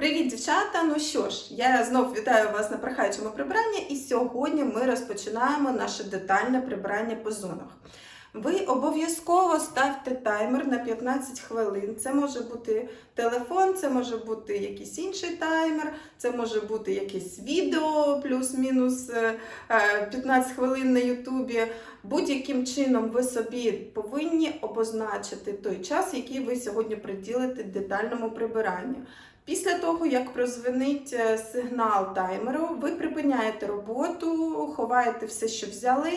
Привіт, дівчата! Ну що ж, я знов вітаю вас на прохаючому прибиранні, і сьогодні ми розпочинаємо наше детальне прибирання по зонах. Ви обов'язково ставте таймер на 15 хвилин. Це може бути телефон, це може бути якийсь інший таймер, це може бути якесь відео плюс-мінус е, е, 15 хвилин на Ютубі. Будь-яким чином ви собі повинні обозначити той час, який ви сьогодні приділите детальному прибиранню. Після того, як прозвенить е, сигнал таймеру, ви припиняєте роботу, ховаєте все, що взяли.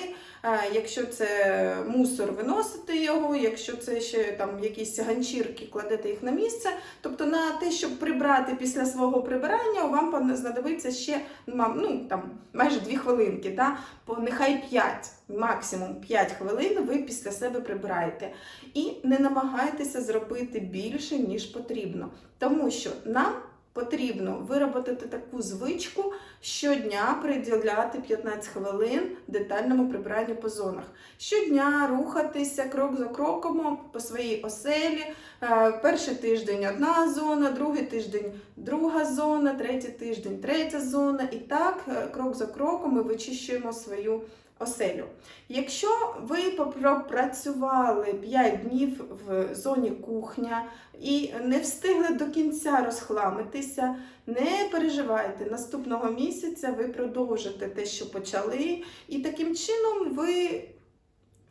Якщо це мусор, виносите його, якщо це ще там якісь ганчірки, кладете їх на місце. Тобто на те, щоб прибрати після свого прибирання, вам знадобиться ще ну, там, майже 2 хвилинки, та? нехай 5, максимум 5 хвилин ви після себе прибираєте. І не намагайтеся зробити більше, ніж потрібно. Тому що нам потрібно виробити таку звичку щодня приділяти 15 хвилин детальному прибиранню по зонах. Щодня рухатися крок за кроком по своїй оселі. Е, Перший тиждень одна зона, другий тиждень друга зона, третій тиждень третя зона. І так, е, крок за кроком ми вичищуємо свою оселю. Якщо ви пропрацювали 5 днів в зоні кухня і не встигли до кінця розхламитися, не переживайте, наступного місяця ви продовжите те, що почали, і таким чином ви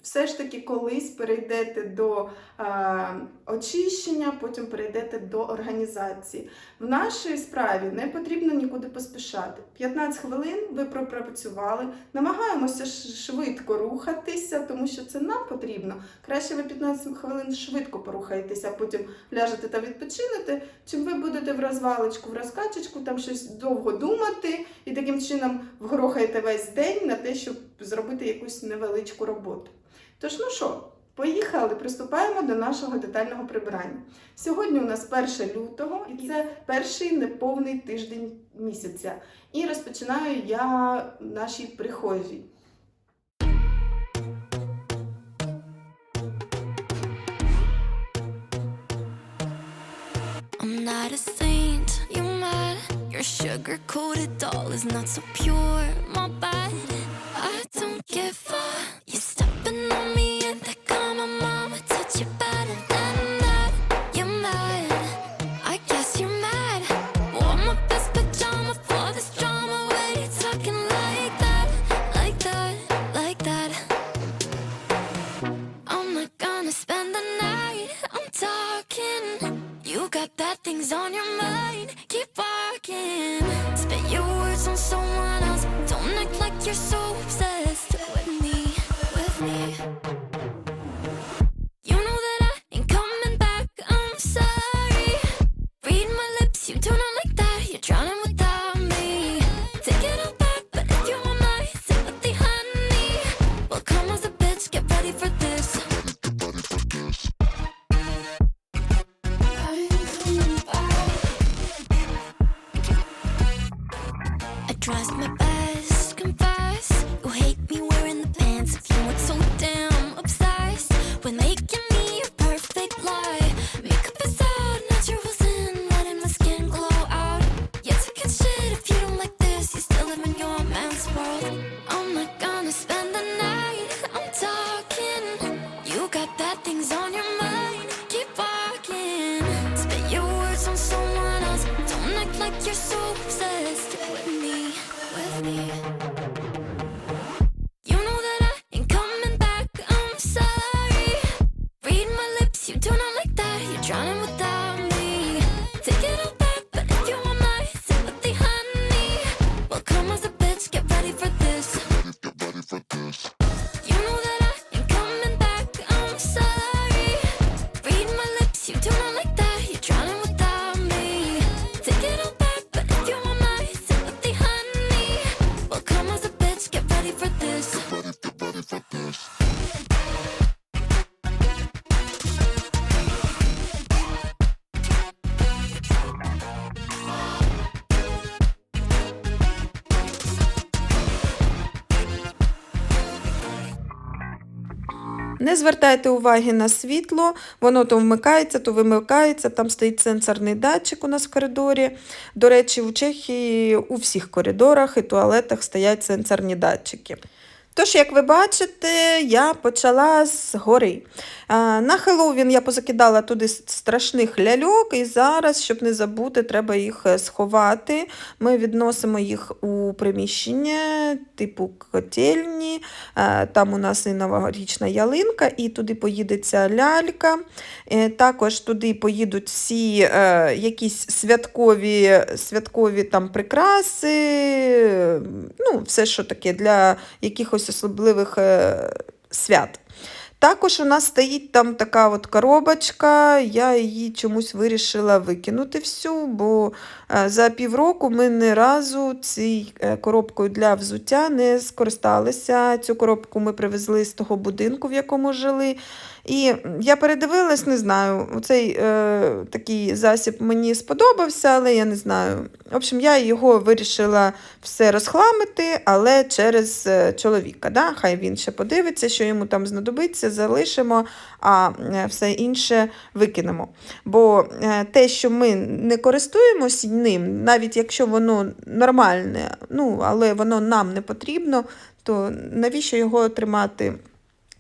все ж таки колись перейдете до е, очищення, потім перейдете до організації. В нашій справі не потрібно нікуди поспішати. 15 хвилин ви пропрацювали, намагаємося швидко рухатися, тому що це нам потрібно. Краще ви 15 хвилин швидко порухаєтеся, а потім ляжете та відпочинете, чим ви будете в розвалочку, в розкачечку, там щось довго думати і таким чином вгрохаєте весь день на те, щоб зробити якусь невеличку роботу. Тож, ну що, поїхали, приступаємо до нашого детального прибирання. Сьогодні у нас 1 лютого, і це перший неповний тиждень місяця. І розпочинаю я нашій? Your sugar coated doll is not so pure, my bad. You're so so obsessed with me, with me. Не звертайте уваги на світло, воно то вмикається, то вимикається, там стоїть сенсорний датчик у нас в коридорі. До речі, у Чехії у всіх коридорах і туалетах стоять сенсорні датчики. Тож, як ви бачите, я почала з гори. На Хеллоуін я позакидала туди страшних ляльок, і зараз, щоб не забути, треба їх е, сховати. Ми відносимо їх у приміщення, типу котельні. Там у нас і новорічна ялинка, і туди поїде ця лялька. Е, Також туди поїдуть всі е, якісь святкові, святкові там прикраси, ну, все, що таке для якихось особливих е, свят. Також у нас стоїть там така от коробочка, я її чомусь вирішила викинути всю, бо е, за півроку ми ні разу цією коробкою для взуття не скористалися. Цю коробку ми привезли з того будинку, в якому жили. І я передивилась, не знаю, цей е, такий засіб мені сподобався, але я не знаю. В общем, я його вирішила все розхламити, але через е, чоловіка. Да? Хай він ще подивиться, що йому там знадобиться, залишимо, а е, все інше викинемо. Бо е, те, що ми не користуємося ним, навіть якщо воно нормальне, ну, але воно нам не потрібно, то навіщо його тримати?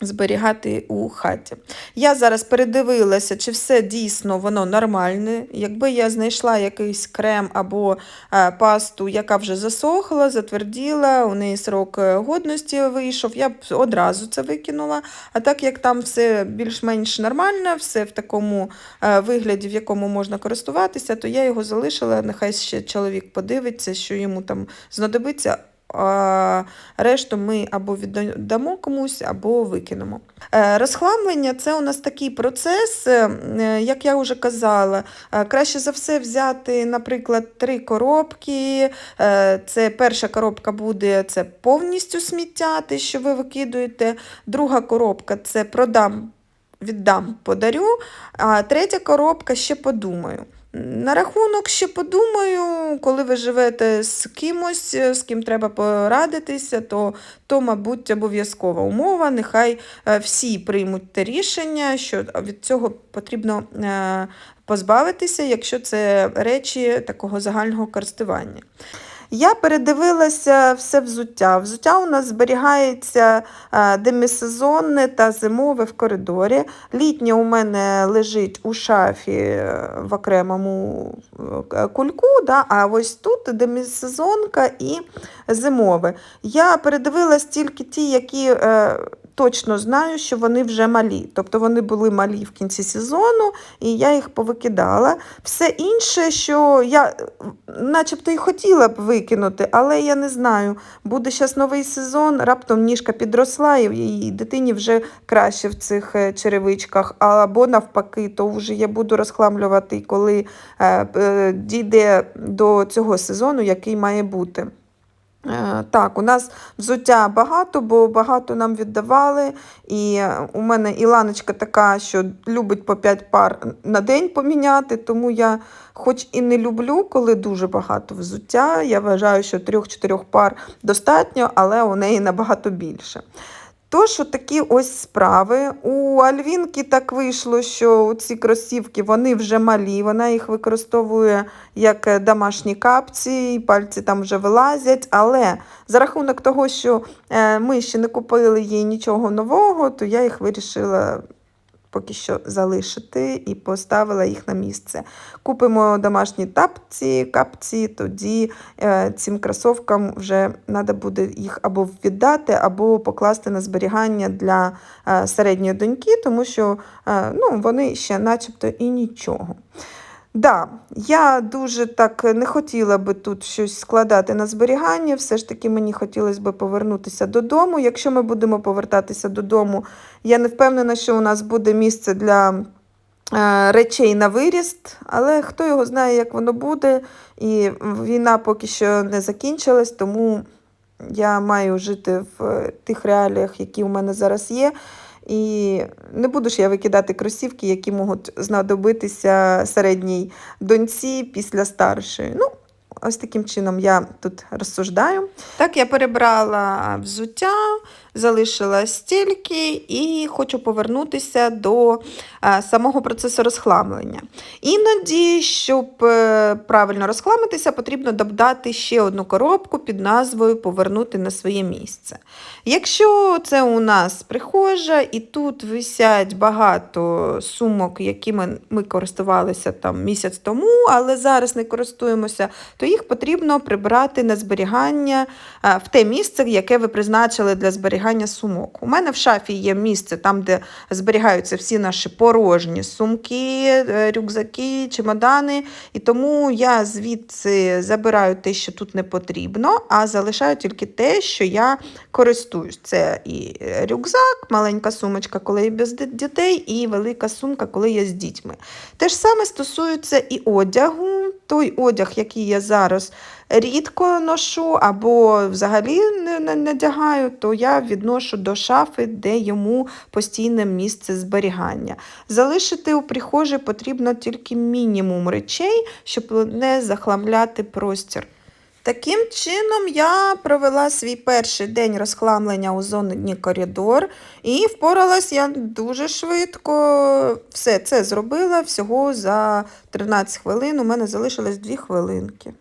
Зберігати у хаті. Я зараз передивилася, чи все дійсно воно нормальне. Якби я знайшла якийсь крем або е, пасту, яка вже засохла, затверділа, у неї срок е, годності вийшов, я б одразу це викинула. А так як там все більш-менш нормально, все в такому е, вигляді, в якому можна користуватися, то я його залишила. Нехай ще чоловік подивиться, що йому там знадобиться. Решту ми або віддамо комусь, або викинемо. Е, Розхламлення це у нас такий процес, е, як я вже казала, е, краще за все взяти, наприклад, три коробки. Це перша коробка буде це повністю сміття, те, що ви викидуєте. Друга коробка це продам, віддам, подарю. А третя коробка ще подумаю. На рахунок ще подумаю, коли ви живете з кимось, е, з ким треба порадитися, то, то мабуть, обов'язкова умова. Нехай е, всі приймуть те рішення, що від цього потрібно е, позбавитися, якщо це речі такого загального користування. Я передивилася все взуття. Взуття у нас зберігається е, демісезонне та зимове в коридорі. Літнє у мене лежить у шафі е, в окремому е, кульку, да? а ось тут демісезонка і зимове. Я передивилась тільки ті, які точно знаю, що вони вже малі. Тобто вони були малі в кінці сезону, і я їх повикидала. Все інше, що я начебто і хотіла б викинути, але я не знаю. Буде зараз новий сезон, раптом ніжка підросла, і і дитині вже краще в цих е, черевичках. Або навпаки, то вже я буду розхламлювати, коли е, е, дійде до цього сезону, який має бути. Е, Так, у нас взуття багато, бо багато нам віддавали. І е, у мене Іланочка така, що любить по 5 пар на день поміняти, тому я хоч і не люблю, коли дуже багато взуття. Я вважаю, що 3-4 пар достатньо, але у неї набагато більше. Тож, такі ось справи. У Альвінки так вийшло, що ці кросівки вони вже малі, вона їх використовує як е, домашні капці, і пальці там вже вилазять. Але за рахунок того, що е, ми ще не купили їй нічого нового, то я їх вирішила поки що залишити і поставила їх на місце. Купимо домашні тапці, капці, тоді е, цим кросовкам вже треба буде їх або віддати, або покласти на зберігання для е, середньої доньки, тому що е, ну, вони ще начебто і нічого. Да, я дуже так не хотіла би тут щось складати на зберігання. Все ж таки мені хотілося б повернутися додому. Якщо ми будемо повертатися додому, я не впевнена, що у нас буде місце для е, речей на виріст, але хто його знає, як воно буде. І війна поки що не закінчилась, тому я маю жити в тих реаліях, які у мене зараз є. І не буду ж я викидати кросівки, які можуть знадобитися середній доньці після старшої. Ну, ось таким чином я тут розсуждаю. Так, я перебрала взуття, залишила стільки і хочу повернутися до е, самого процесу розхламлення. Іноді, щоб е, правильно розхламитися, потрібно додати ще одну коробку під назвою Повернути на своє місце. Якщо це у нас прихожа, і тут висять багато сумок, якими ми користувалися там місяць тому, але зараз не користуємося, то їх потрібно прибрати на зберігання е, в те місце, яке ви призначили для зберігання сумок. У мене в шафі є місце там, де зберігаються всі наші порожні сумки, е, рюкзаки, чемодани. І тому я звідси забираю те, що тут не потрібно, а залишаю тільки те, що я користуюсь. Це і е, рюкзак, маленька сумочка, коли я без дітей, і велика сумка, коли я з дітьми. Те ж саме стосується і одягу. Той одяг, який я зараз рідко ношу або взагалі не надягаю, то я відношу до шафи, де йому постійне місце зберігання. Залишити у прихожій потрібно тільки мінімум речей, щоб не захламляти простір. Таким чином, я провела свій перший день розхламлення у зоні коридор і впоралась я дуже швидко. Все це зробила всього за 13 хвилин. У мене залишилось 2 хвилинки.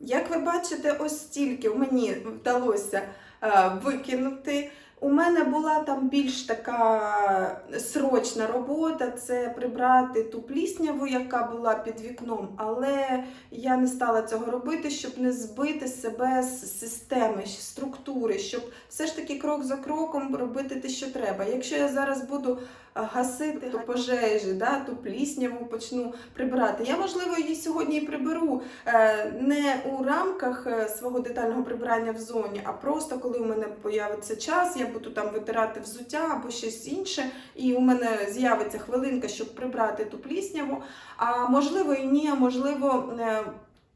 Як ви бачите, ось стільки мені вдалося е, викинути. У мене була там більш така срочна робота, це прибрати ту плісняву, яка була під вікном, але я не стала цього робити, щоб не збити себе з системи, з структури, щоб все ж таки крок за кроком робити те, що треба. Якщо я зараз буду гасити ту пожежі, да, ту плісняву почну прибирати, я можливо її сьогодні і приберу е, не у рамках е, свого детального прибирання в зоні, а просто коли у мене появиться час, я буду там витирати взуття або щось інше, і у мене з'явиться хвилинка, щоб прибрати ту плісняву. А можливо і ні, можливо, е,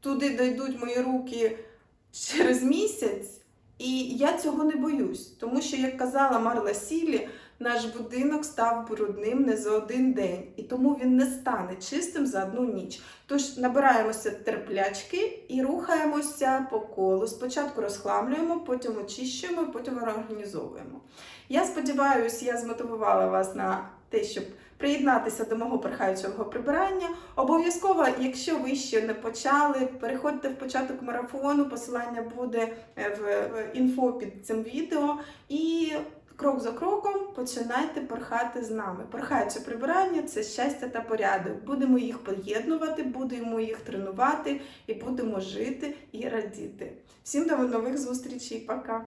туди дійдуть мої руки через місяць. І я цього не боюсь, тому що, як казала Марла Сілі, наш будинок став брудним не за один день, і тому він не стане чистим за одну ніч. Тож набираємося терплячки і рухаємося по колу. Спочатку розхламлюємо, потім очищуємо, потім організовуємо. Я сподіваюся, я змотивувала вас на те, щоб приєднатися до мого перхаючого прибирання. Обов'язково, якщо ви ще не почали, переходьте в початок марафону. Посилання буде е, в інфо під цим відео. І крок за кроком починайте порхати з нами. Порхаюче прибирання це щастя та порядок. Будемо їх поєднувати, будемо їх тренувати і будемо жити і радіти. Всім до нових зустрічей. Пока!